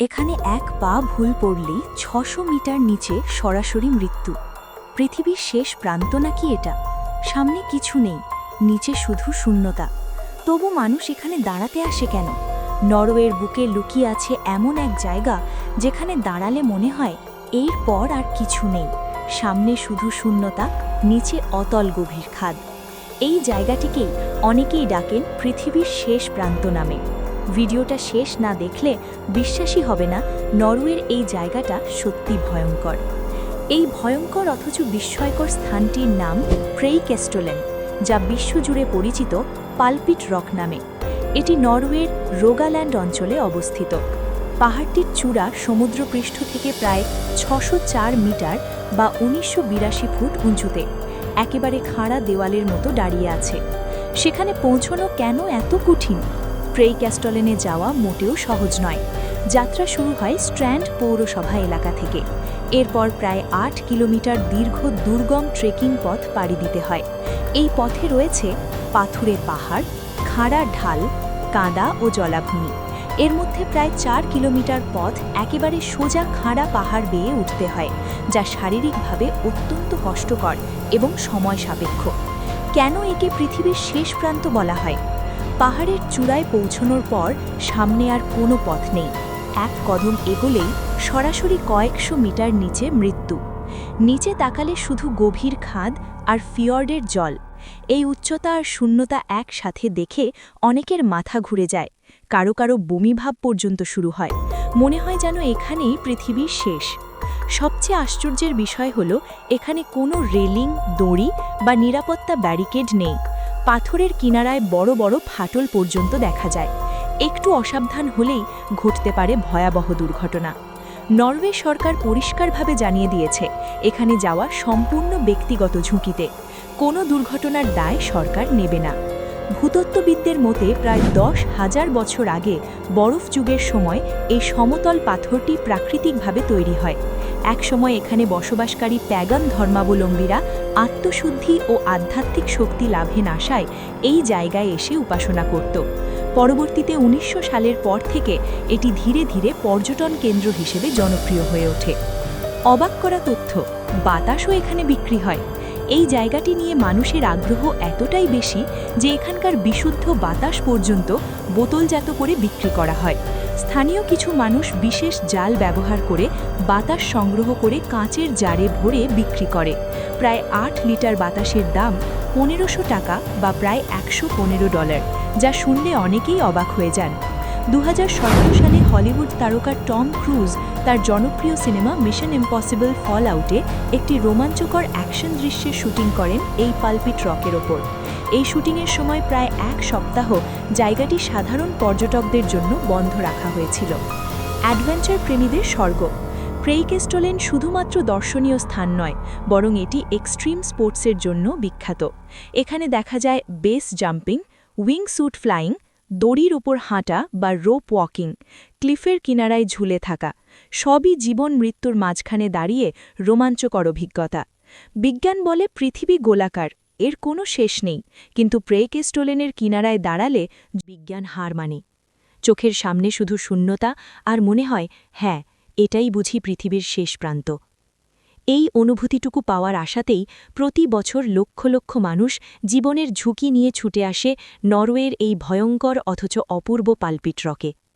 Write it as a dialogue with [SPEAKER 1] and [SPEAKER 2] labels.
[SPEAKER 1] এখানে এক পা ভুল পড়লেই ছশো মিটার নিচে সরাসরি মৃত্যু। পৃথিবীর শেষ প্রান্ত নাকি এটা? সামনে কিছু নেই, নিচে শুধু শূন্যতা। তবু মানুষ এখানে দাঁড়াতে আসে কেন? নরওয়ের বুকে লুকিয়ে আছে এমন এক জায়গা যেখানে দাঁড়ালে মনে হয় এর পর আর কিছু নেই। সামনে শুধু শূন্যতা, নিচে অতল গভীর খাদ। এই জায়গাটিকেই অনেকেই ডাকেন পৃথিবীর শেষ প্রান্ত নামে। ভিডিওটা শেষ না দেখলে বিশ্বাসই হবে না নরওয়ের এই জায়গাটা সত্যি ভয়ঙ্কর। এই ভয়ঙ্কর অথচ বিস্ময়কর স্থানটির নাম প্রেইকেস্টোলেন, যা বিশ্বজুড়ে পরিচিত পালপিট রক নামে। এটি নরওয়ের রোগাল্যান্ড অঞ্চলে অবস্থিত। পাহাড়টির চূড়া সমুদ্রপৃষ্ঠ থেকে প্রায় ছশো মিটার বা উনিশশো বিরাশি ফুট উঁচুতে, একেবারে খাড়া দেওয়ালের মতো দাঁড়িয়ে আছে। সেখানে পৌঁছনো কেন এত কঠিন? প্রেই ক্যাস্টলেনে যাওয়া মোটেও সহজ নয়। যাত্রা শুরু হয় স্ট্র্যান্ড পৌরসভা এলাকা থেকে। এরপর প্রায় আট কিলোমিটার দীর্ঘ দুর্গম ট্রেকিং পথ পাড়ি দিতে হয়। এই পথে রয়েছে পাথুরের পাহাড়, খাড়া ঢাল, কাদা ও জলাভূমি। এর মধ্যে প্রায় চার কিলোমিটার পথ একেবারে সোজা খাঁড়া পাহাড় বেয়ে উঠতে হয়, যা শারীরিকভাবে অত্যন্ত কষ্টকর এবং সময় সাপেক্ষ। কেন একে পৃথিবীর শেষ প্রান্ত বলা হয়? পাহাড়ের চূড়ায় পৌঁছনোর পর সামনে আর কোনো পথ নেই। এক কদম এগোলেই সরাসরি কয়েকশো মিটার নিচে মৃত্যু। নিচে তাকালে শুধু গভীর খাদ আর ফিয়র্ডের জল। এই উচ্চতা আর শূন্যতা একসাথে দেখে অনেকের মাথা ঘুরে যায়। কারও কারও বমিভাব পর্যন্ত শুরু হয়। মনে হয় যেন এখানেই পৃথিবীর শেষ। সবচেয়ে আশ্চর্যের বিষয় হল, এখানে কোনো রেলিং, দড়ি বা নিরাপত্তা ব্যারিকেড নেই। পাথরের কিনারায় বড় বড় ফাটল পর্যন্ত দেখা যায়। একটু অসাবধান হলেই ঘটতে পারে ভয়াবহ দুর্ঘটনা। নরওয়ে সরকার পরিষ্কারভাবে জানিয়ে দিয়েছে, এখানে যাওয়া সম্পূর্ণ ব্যক্তিগত ঝুঁকিতে। কোনো দুর্ঘটনার দায় সরকার নেবে না। ভূতত্ত্ববিদদের মতে প্রায় দশ হাজার বছর আগে বরফ যুগের সময় এই সমতল পাথরটি প্রাকৃতিকভাবে তৈরি হয়। একসময় এখানে বসবাসকারী প্যাগান ধর্মাবলম্বীরা আত্মশুদ্ধি ও আধ্যাত্মিক শক্তি লাভের আশায় এই জায়গায় এসে উপাসনা করত। পরবর্তীতে উনিশশো সালের পর থেকে এটি ধীরে ধীরে পর্যটন কেন্দ্র হিসেবে জনপ্রিয় হয়ে ওঠে। অবাক করা তথ্য, বাতাসও এখানে বিক্রি হয়। এই জায়গাটি নিয়ে মানুষের আগ্রহ এতটাই বেশি যে এখানকার বিশুদ্ধ বাতাস পর্যন্ত বোতলজাত করে বিক্রি করা হয়। স্থানীয় কিছু মানুষ বিশেষ জাল ব্যবহার করে বাতাস সংগ্রহ করে কাঁচের জারে ভরে বিক্রি করে। প্রায় আট লিটার বাতাসের দাম পনেরোশো টাকা বা প্রায় একশো পনেরো ডলার, যা শুনলে অনেকেই অবাক হয়ে যান। দু হাজার সতেরো সালে হলিউড তারকা টম ক্রুজ তার জনপ্রিয় সিনেমা মিশন ইম্পসিবল ফল আউটে একটি রোমাঞ্চকর অ্যাকশন দৃশ্যের শুটিং করেন এই পালপিট রকের ওপর। এই শুটিংয়ের সময় প্রায় এক সপ্তাহ জায়গাটি সাধারণ পর্যটকদের জন্য বন্ধ রাখা হয়েছিল। অ্যাডভেঞ্চার প্রেমীদের স্বর্গ। প্রেইকেস্টোলেন শুধুমাত্র দর্শনীয় স্থান নয়, বরং এটি এক্সট্রিম স্পোর্টসের জন্য বিখ্যাত। এখানে দেখা যায় base jumping wing suit flying দড়ির ওপর হাঁটা বা রোপ ওয়াকিং ক্লিফের কিনারায় ঝুলে থাকা, সবই জীবন মৃত্যুর মাঝখানে দাঁড়িয়ে রোমাঞ্চকর অভিজ্ঞতা। বিজ্ঞান বলে পৃথিবী গোলাকার, এর কোনো শেষ নেই, কিন্তু প্রেকেস্টোলেনের কিনারায় দাঁড়ালে বিজ্ঞান হার মানে। চোখের সামনে শুধু শূন্যতা, আর মনে হয় হ্যাঁ এটাই বুঝি পৃথিবীর শেষ প্রান্ত। এই অনুভূতিটুকু পাওয়ার আশাতেই প্রতি বছর লক্ষ লক্ষ মানুষ জীবনের ঝুঁকি নিয়ে ছুটে আসে নরওয়ের এই ভয়ঙ্কর অথচ অপূর্ব পালপিট রকে।